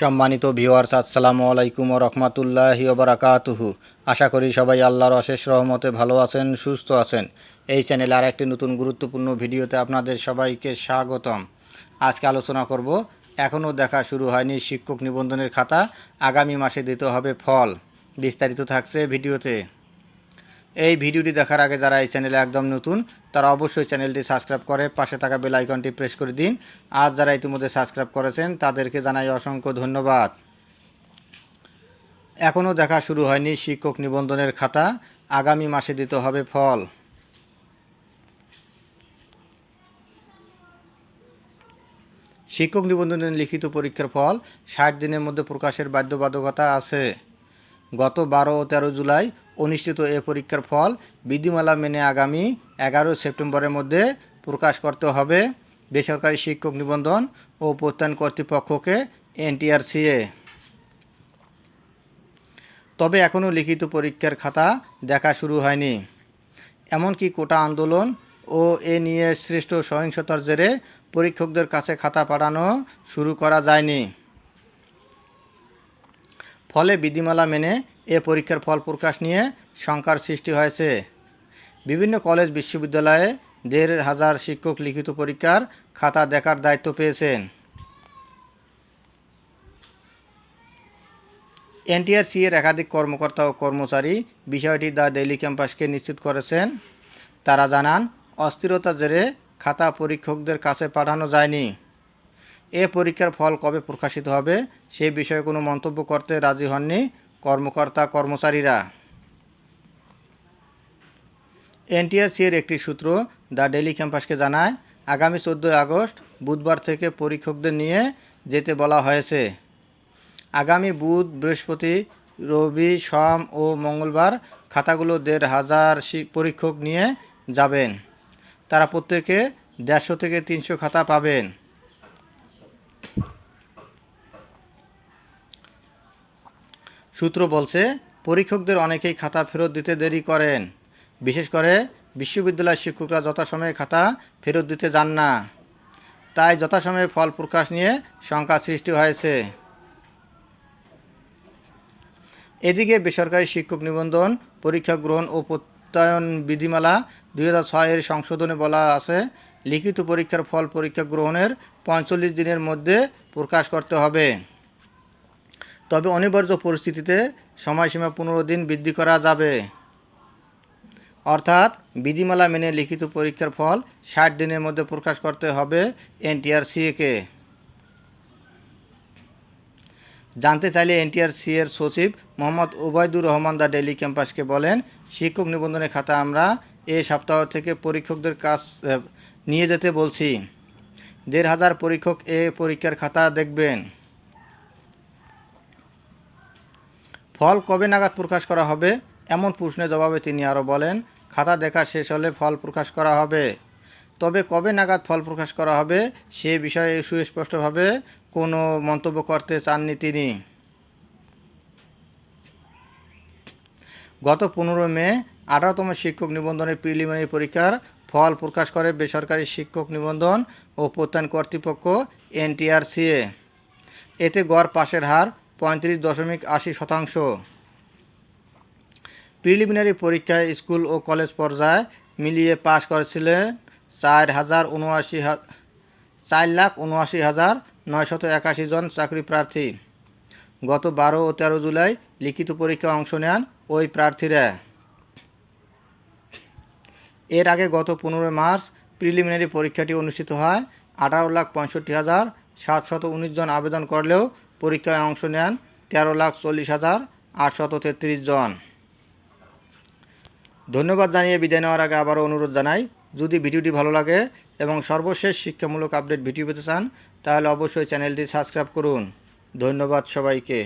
সম্মানিত ভিওয়ার্স আসসালামু আলাইকুম রহমতুল্লাহি ওবরাকাতুহু আশা করি সবাই আল্লাহর অশেষ রহমতে ভালো আছেন, সুস্থ আছেন। এই চ্যানেলে আর একটি নতুন গুরুত্বপূর্ণ ভিডিওতে আপনাদের সবাইকে স্বাগতম। আজকে আলোচনা করব এখনও দেখা শুরু হয়নি শিক্ষক নিবন্ধনের খাতা, আগামী মাসে দিতে হবে ফল। বিস্তারিত থাকছে ভিডিওতে। এই ভিডিওটি দেখার আগে যারা এই চ্যানেলে একদম নতুন, তারা অবশ্যই চ্যানেলটি সাবস্ক্রাইব করে পাশে থাকা বেল আইকনটি প্রেস করে দিন। আর যারা ইতিমধ্যে সাবস্ক্রাইব করেছেন, তাদেরকে জানাই অসংখ্য ধন্যবাদ। এখনও দেখা শুরু হয়নি শিক্ষক নিবন্ধনের খাতা। আগামী মাসে দিতে হবে ফল। শিক্ষক নিবন্ধনের লিখিত পরীক্ষার ফল ষাট দিনের মধ্যে প্রকাশের বাধ্যবাধকতা আছে। গত বারো ও তেরো জুলাই অনুষ্ঠিত এ পরীক্ষার ফল বিধিমালা মেনে আগামী এগারো সেপ্টেম্বরের মধ্যে প্রকাশ করতে হবে। বেসরকারি শিক্ষক নিবন্ধন ও প্রত্যয়ন কর্তৃপক্ষকে এনটিআরসিএ। তবে এখনও লিখিত পরীক্ষার খাতা দেখা শুরু হয়নি। এমনকি কোটা আন্দোলন ও এ নিয়ে সৃষ্ট সহিংসতার জেরে পরীক্ষকদের কাছে খাতা পাঠানো শুরু করা যায়নি। ফলে বিধিমালা মেনে এ পরীক্ষার ফল প্রকাশ নিয়ে শঙ্কার সৃষ্টি হয়েছে। বিভিন্ন কলেজ, বিশ্ববিদ্যালয়ে দেড় হাজার শিক্ষক লিখিত পরীক্ষার খাতা দেখার দায়িত্ব পেয়েছেন। এনটিআরসি এর একাধিক কর্মকর্তা ও কর্মচারী বিষয়টি দ্য ডেইলি ক্যাম্পাসকে নিশ্চিত করেছেন। তারা জানান, অস্থিরতার জেরে খাতা পরীক্ষকদের কাছে পাঠানো যায়নি। এ পরীক্ষার ফল কবে প্রকাশিত হবে সে বিষয়ে কোনো মন্তব্য করতে রাজি হননি কর্মকর্তা, কর্মচারীরা। এনটিআরসি এর একটি সূত্র দ্য ডেইলি ক্যাম্পাসকে জানায়, আগামী চোদ্দোই আগস্ট বুধবার থেকে পরীক্ষকদের নিয়ে যেতে বলা হয়েছে। আগামী বুধ, বৃহস্পতি, রবি, সোম ও মঙ্গলবার খাতাগুলো দেড় হাজার পরীক্ষক নিয়ে যাবেন। তারা প্রত্যেকে দেড়শো থেকে তিনশো খাতা পাবেন। সূত্র বলছে, পরীক্ষকদের অনেকেই খাতা ফেরত দিতে দেরি করেন। বিশেষ করে বিশ্ববিদ্যালয়ের শিক্ষকরা যথাসময়ে খাতা ফেরত দিতে যান না। তাই যথাসময়ে ফল প্রকাশ নিয়ে শঙ্কা সৃষ্টি হয়েছে। এদিকে বেসরকারি শিক্ষক নিবন্ধন, পরীক্ষা গ্রহণ ও প্রত্যয়ন বিধিমালা দুই হাজার ছয়ের সংশোধনে বলা আছে, লিখিত পরীক্ষার ফল পরীক্ষা গ্রহণের পঁয়তাল্লিশ দিনের মধ্যে প্রকাশ করতে হবে। তবে অনিবার্য পরিস্থিতিতে সময়সীমা পনেরো দিন বৃদ্ধি করা যাবে। অর্থাৎ বিধিমালা মেনে লিখিত পরীক্ষার ফল ষাট দিনের মধ্যে প্রকাশ করতে হবে এনটিআরসিএকে। জানতে চাইলে এনটিআরসি এর সচিব মোহাম্মদ ওবায়দুর রহমান দা ডেলি ক্যাম্পাসকে বলেন শিক্ষক নিবন্ধনের খাতা আমরা এ সপ্তাহ থেকে পরীক্ষকদের আহ, নিয়ে যেতে বলছি। দেড় হাজার পরীক্ষক এ পরীক্ষার খাতা দেখবেন। ফল কবে নাগাদ প্রকাশ করা হবে? এমন প্রশ্নের জবাবে তিনি আরও বলেন, খাতা দেখা শেষ হলে ফল প্রকাশ করা হবে। তবে কবে নাগাদ ফল প্রকাশ করা হবে সে বিষয়ে সুস্পষ্টভাবে কোনো মন্তব্য করতে চাননি তিনি। গত পনেরো মে, আঠারোতম শিক্ষক নিবন্ধনের প্রিলিমিনারি পরীক্ষার ফল প্রকাশ করে বেসরকারি শিক্ষক নিবন্ধন ও প্রত্যয়ন কর্তৃপক্ষ এনটিআরসিএ। এতে গড় পাশের হার পঁয়ত্রিশ দশমিক আশি শতাংশ। প্রিলিমিনারি পরীক্ষায় স্কুল ও কলেজ পর্যায়ে মিলিয়ে পাশ করেছিলেন চার হাজার উনআশি চার লাখ উনআশি হাজার নয়শত একাশি জন চাকরি প্রার্থী। গত বারো ও তেরো জুলাই লিখিত পরীক্ষায় অংশ নেন ওই প্রার্থীরা। এর আগে গত পনেরোই মার্চ প্রিলিমিনারি পরীক্ষাটি অনুষ্ঠিত হয় আঠারো লাখ পঁয়ষট্টি হাজার সাতশত উনিশ জন আবেদন করলেও পরীক্ষায় অংশ নেন তেরো লাখ চল্লিশ হাজার আটশত তেত্রিশ জন। ধন্যবাদ জানিয়ে বিদায় নেওয়ার আগে আবারও অনুরোধ জানাই, যদি ভিডিওটি ভালো লাগে এবং সর্বশেষ শিক্ষামূলক আপডেট ভিডিও পেতে চান, তাহলে অবশ্যই চ্যানেলটি সাবস্ক্রাইব করুন। ধন্যবাদ সবাইকে।